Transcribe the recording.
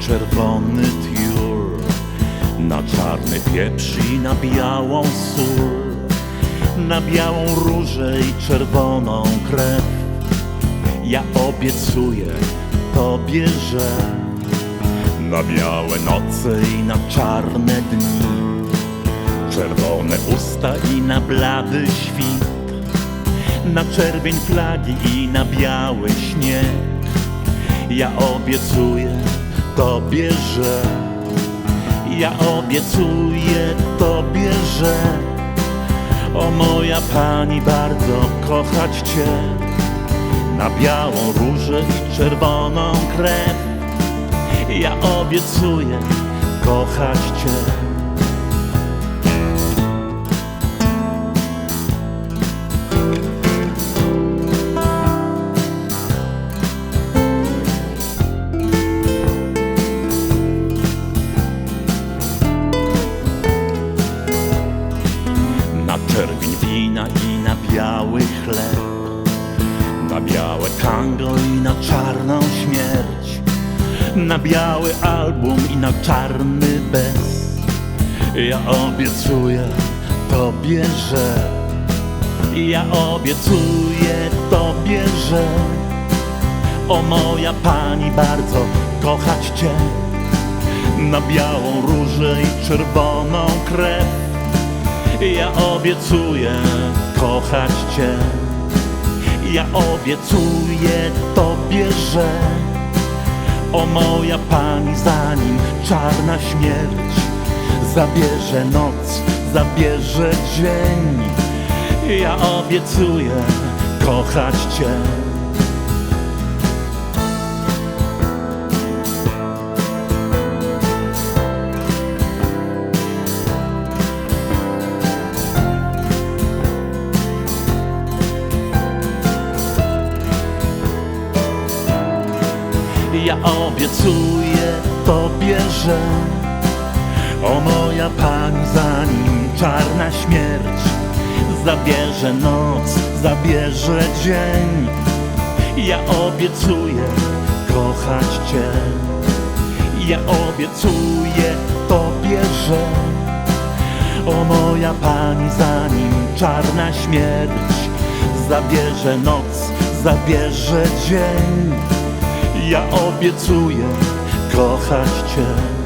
czerwony tiur. Na czarny pieprz i na białą sól. Na białą różę i czerwoną krew. Ja obiecuję Tobie, że Na białe noce i na czarne dni. Czerwone usta i na blady świt. Na czerwień flagi i na biały śnieg. Ja obiecuję Tobie, że Ja obiecuję Tobie, że O moja Pani bardzo kochać Cię. Na białą różę i czerwoną krew. Ja obiecuję kochać Cię wina i na biały chleb. Na białe tango i na czarną śmierć. Na biały album i na czarny bez. Ja obiecuję Tobie, że Ja obiecuję Tobie, że O moja Pani bardzo kochać Cię. Na białą różę i czerwoną krew ja obiecuję kochać Cię. Ja obiecuję Tobie, że o moja Pani, zanim czarna śmierć zabierze noc, zabierze dzień. Ja obiecuję kochać Cię. Ja obiecuję Tobie, że O moja Pani, zanim czarna śmierć Zabierze noc, zabierze dzień. Ja obiecuję kochać Cię. Ja obiecuję Tobie, że O moja Pani, zanim czarna śmierć Zabierze noc, zabierze dzień ja obiecuję kochać Cię.